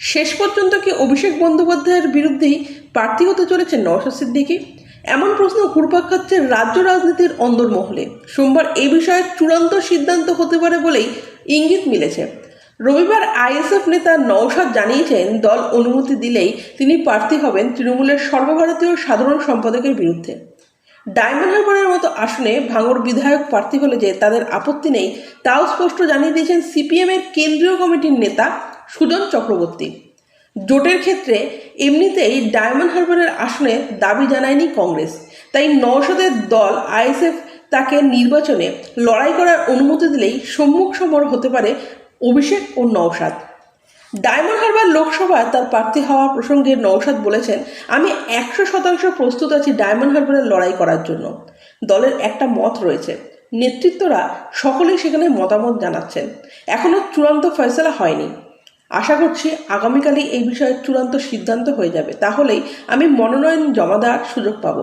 শেষ পর্যন্ত কি অভিষেক বন্দ্যোপাধ্যায়ের বিরুদ্ধেই প্রার্থী হতে চলেছে নওশাদ সিদ্দিকী? এমন প্রশ্ন ঘুরপাক খাচ্ছে রাজ্য রাজনীতির অন্দরমহলে। সোমবার এই বিষয়ে চূড়ান্ত সিদ্ধান্ত হতে পারে বলেই ইঙ্গিত মিলেছে। রবিবার আইএসএফ নেতা নওশাদ জানিয়েছেন, দল অনুমতি দিলেই তিনি প্রার্থী হবেন তৃণমূলের সর্বভারতীয় সাধারণ সম্পাদকের বিরুদ্ধে। ডায়মন্ড হারবারের মতো আসনে ভাঙড় বিধায়ক প্রার্থী হলে যে তাদের আপত্তি নেই, তাও স্পষ্ট জানিয়ে দিয়েছেন সিপিএমের কেন্দ্রীয় কমিটির নেতা সুজন চক্রবর্তী। জোটের ক্ষেত্রে এমনিতেই ডায়মন্ড হারবারের আসনে দাবি জানায়নি কংগ্রেস। তাই নওশাদের দল আইএসএফ তাকে নির্বাচনে লড়াই করার অনুমতি দিলেই সম্মুখ সমর হতে পারে অভিষেক ও নওশাদ। ডায়মন্ড হারবার লোকসভায় তার প্রার্থী হওয়ার প্রসঙ্গে নৌসাদ বলেছেন, আমি একশো শতাংশ প্রস্তুত আছি ডায়মন্ড হারবারের লড়াই করার জন্য। দলের একটা মত রয়েছে। নেতৃত্বরা সকলেই সেখানে মতামত জানাচ্ছেন। এখনও চূড়ান্ত ফয়সলা হয়নি। আশা করছি আগামীকালই এই বিষয়ে চূড়ান্ত সিদ্ধান্ত হয়ে যাবে। তাহলেই আমি মনোনয়ন জমা দেওয়ার সুযোগ পাব।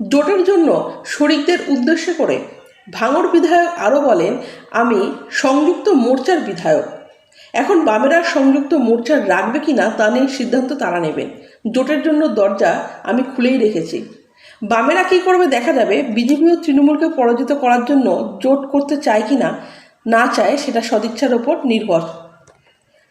জোটের জন্য শরিকদের উদ্দেশ্য করে ভাঙড় বিধায়ক আরও বলেন, আমি সংযুক্ত মোর্চার বিধায়ক। এখন বামেরা সংযুক্ত মোর্চা রাখবে কি না তা নিয়ে সিদ্ধান্ত তারা নেবেন। জোটের জন্য দরজা আমি খুলেই রেখেছি। বামেরা কী করবে দেখা যাবে, বিজেপি ও তৃণমূলকে পরাজিত করার জন্য জোট করতে চায় কি না না চায় সেটা সদিচ্ছার ওপর নির্ভর।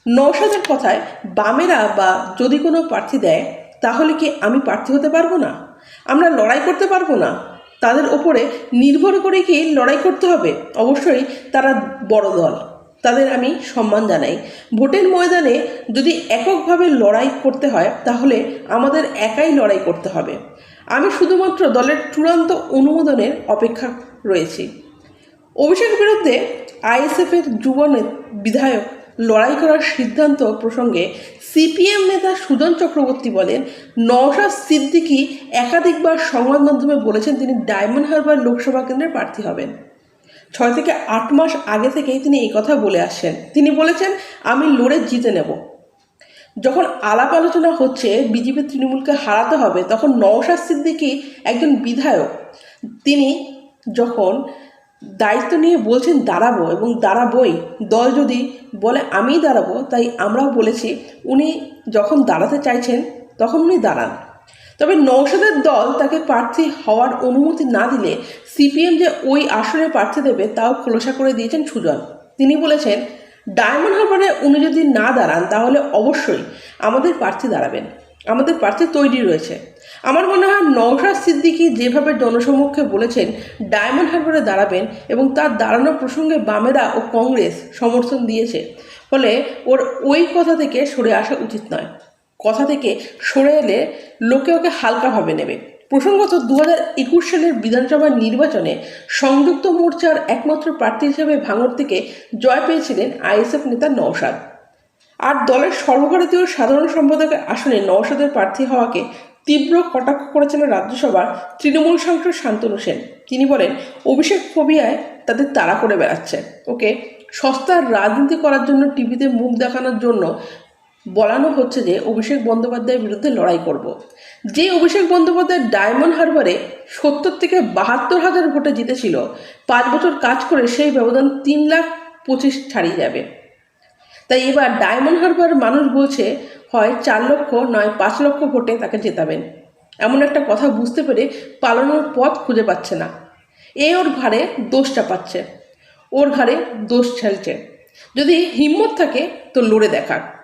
নৌসাদের কথায় বামেরা বা যদি কোনো প্রার্থী দেয়, তাহলে কি আমি প্রার্থী হতে পারব না? আমরা লড়াই করতে পারব না? তাদের ওপরে নির্ভর করে কি লড়াই করতে হবে? অবশ্যই তারা বড় দল। তাদের আমি সম্মান জানাই। ভোটের ময়দানে যদি এককভাবে লড়াই করতে হয়, তাহলে আমাদের একাই লড়াই করতে হবে। আমি শুধুমাত্র দলের চূড়ান্ত অনুমোদনের অপেক্ষা রয়েছি। অভিষেক বিরুদ্ধে আইএসএফের যুব বিধায়ক লড়াই করার সিদ্ধান্ত প্রসঙ্গে সিপিএম নেতা সুজন চক্রবর্তী বলেন, নওশাদ সিদ্দিকী একাধিকবার সংবাদ মাধ্যমে বলেছেন তিনি ডায়মন্ড হারবার লোকসভা কেন্দ্রের প্রার্থী হবেন। ছয় থেকে আট মাস আগে থেকেই তিনি এই কথা বলে আসছেন। তিনি বলেছেন, আমি লড়ে জিতে নেব। যখন আলাপ আলোচনা হচ্ছে, বিজেপি তৃণমূলকে হারাতে হবে, তখন নওশাদ সিদ্দিকী একজন বিধায়ক। তিনি যখন দায়িত্ব নিয়ে বলছেন দাঁড়াবো এবং দাঁড়াবই। দল যদি বলে, আমিই দাঁড়াবো তাই আমরাও বলেছি, উনি যখন দাঁড়াতে চাইছেন, তখন উনি দাঁড়ান। তবে নৌসাদের দল তাকে প্রার্থী হওয়ার অনুমতি না দিলে সিপিএম যে ওই আসনে প্রার্থী দেবে, তাও খোলসা করে দিয়েছেন সুজন। তিনি বলেছেন, ডায়মন্ড হারবারে উনি যদি না দাঁড়ান, তাহলে অবশ্যই আমাদের প্রার্থী দাঁড়াবেন। আমাদের প্রার্থী তৈরি রয়েছে। আমার মনে হয় নওশাদ সিদ্দিকি যেভাবে জনসমক্ষে বলেছেন, ডায়মন্ড হারবারে দাঁড়াবেন এবং তার দাঁড়ানোর প্রসঙ্গে বামেরা ও কংগ্রেস সমর্থন দিয়েছে। ফলে ওর ওই কথা থেকে সরে আসা উচিত নয়। কথা থেকে সরে এলে লোকে ওকে হালকাভাবে নেবে। প্রসঙ্গত দু হাজার একুশ সালের বিধানসভা নির্বাচনে সংযুক্ত মোর্চার একমাত্র প্রার্থী হিসেবে ভাঙড় থেকে জয় পেয়েছিলেন আইএসএফ নেতা নওশাদ। আর দলের সর্বভারতীয় সাধারণ সম্পাদকের আসনে নওশাদের প্রার্থী হওয়াকে তীব্র কটাক্ষ করেছেন রাজ্যসভার তৃণমূল সাংসদ শান্তনু সেন। তিনি বলেন, অভিষেক ফোবিয়ায় তাদের তাড়া করে বেড়াচ্ছে। ওকে সস্তার রাজনীতি করার জন্য টিভিতে মুখ দেখানোর জন্য বলানো হচ্ছে যে অভিষেক বন্দ্যোপাধ্যায়ের বিরুদ্ধে লড়াই করব। যে অভিষেক বন্দ্যোপাধ্যায় ডায়মন্ড হারবারে সত্তর থেকে বাহাত্তর হাজার ভোটে জিতেছিল, পাঁচ বছর কাজ করে সেই ব্যবধান তিন লাখ পঁচিশ ছাড়িয়ে যাবে। তাই এবার ডায়মন্ড হারবার মানুষ বলছে, হয় চার লক্ষ নয় পাঁচ লক্ষ ভোটে তাকে জেতাবেন। এমন একটা কথা বুঝতে পেরে পালানোর পথ খুঁজে পাচ্ছে না। এ ওর ঘাড়ে দোষ চাপাচ্ছে। ওর ঘাড়ে দোষ ছেলছে। যদি হিম্মত থাকে, তো লড়ে দেখাক